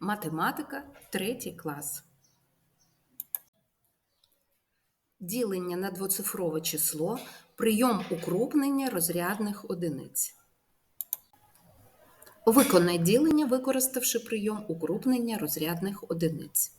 Математика, третій клас. Ділення на двоцифрове число, прийом укрупнення розрядних одиниць. Виконай ділення, використавши прийом укрупнення розрядних одиниць.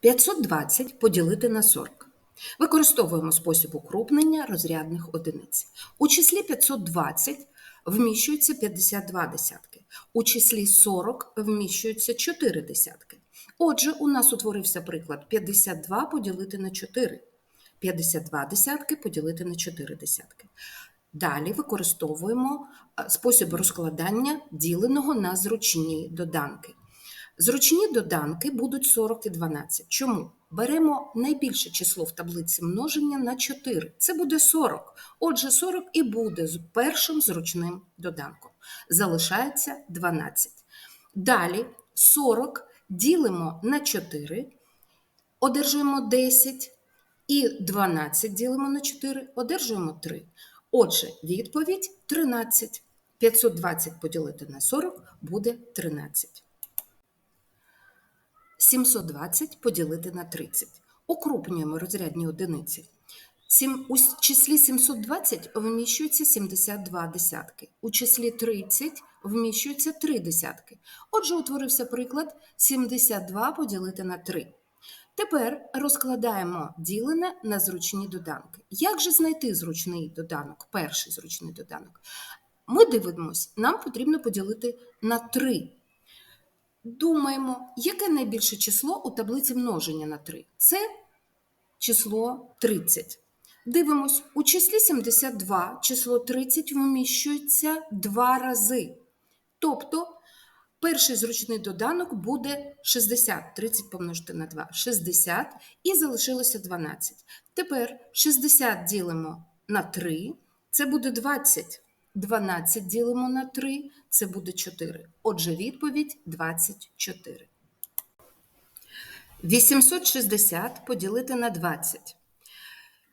520 поділити на 40. Використовуємо спосіб укрупнення розрядних одиниць. У числі 520 вміщується 52 десятки. У числі 40 вміщуються 4 десятки. Отже, у нас утворився приклад 52 поділити на 4. 52 десятки поділити на 4 десятки. Далі використовуємо спосіб розкладання діленого на зручні доданки. Зручні доданки будуть 40 і 12. Чому? Беремо найбільше число в таблиці множення на 4. Це буде 40. Отже, 40 і буде з першим зручним доданком. Залишається 12. Далі 40 ділимо на 4, одержуємо 10. І 12 ділимо на 4, одержуємо 3. Отже, відповідь 13. 520 поділити на 40 буде 13. 720 поділити на 30. Укрупнюємо розрядні одиниці. У числі 720 вміщується 72 десятки. У числі 30 вміщується 3 десятки. Отже, утворився приклад 72 поділити на 3. Тепер розкладаємо ділене на зручні доданки. Як же знайти зручний доданок, перший зручний доданок? Ми дивимось, нам потрібно поділити на 3. Думаємо, яке найбільше число у таблиці множення на 3? Це число 30. Дивимось, у числі 72 число 30 вміщується 2 рази. Тобто перший зручний доданок буде 60. 30 помножити на 2 – 60 і залишилося 12. Тепер 60 ділимо на 3, це буде 20. 12 ділимо на 3, це буде 4. Отже, відповідь 24. 860 поділити на 20.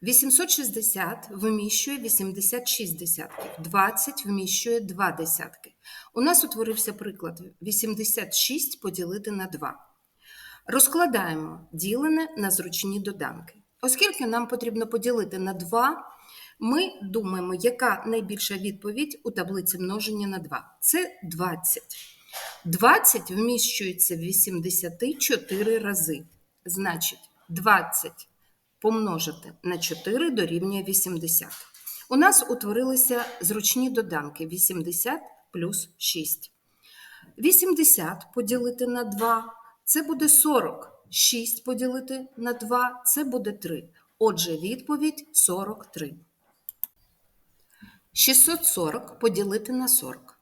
860 вміщує 86 десятків, 20 вміщує 2 десятки. У нас утворився приклад 86 поділити на 2. Розкладаємо ділене на зручні доданки. Оскільки нам потрібно поділити на 2, ми думаємо, яка найбільша відповідь у таблиці множення на 2. Це 20. 20 вміщується в 84 рази. Значить, 20 помножити на 4 дорівнює 80. У нас утворилися зручні доданки 80 плюс 6. 80 поділити на 2 це буде 40. 6 поділити на 2 це буде 3. Отже, відповідь 43. 640 поділити на 40.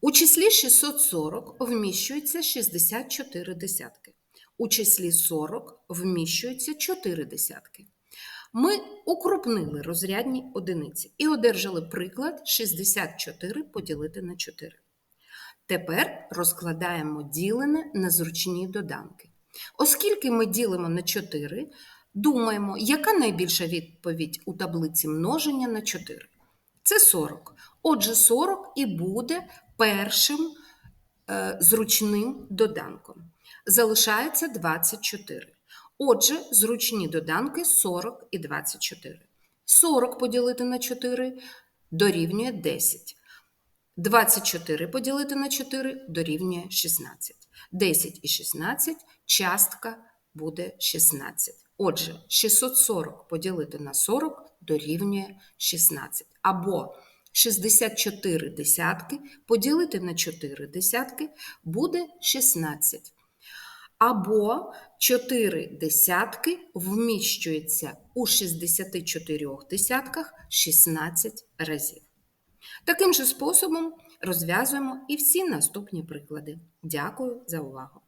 У числі 640 вміщується 64 десятки. У числі 40 вміщується 4 десятки. Ми укрупнили розрядні одиниці і одержали приклад 64 поділити на 4. Тепер розкладаємо ділене на зручні доданки. Оскільки ми ділимо на 4, думаємо, яка найбільша відповідь у таблиці множення на 4? Це 40. Отже, 40 і буде першим е, зручним доданком. Залишається 24. Отже, зручні доданки 40 і 24. 40 поділити на 4 дорівнює 10. 24 поділити на 4 дорівнює 16. 10 і 16 частка буде 16. Отже, 640 поділити на 40 дорівнює 16. Або 64 десятки поділити на 4 десятки буде 16. Або 4 десятки вміщується у 64 десятках 16 разів. Таким же способом розв'язуємо і всі наступні приклади. Дякую за увагу!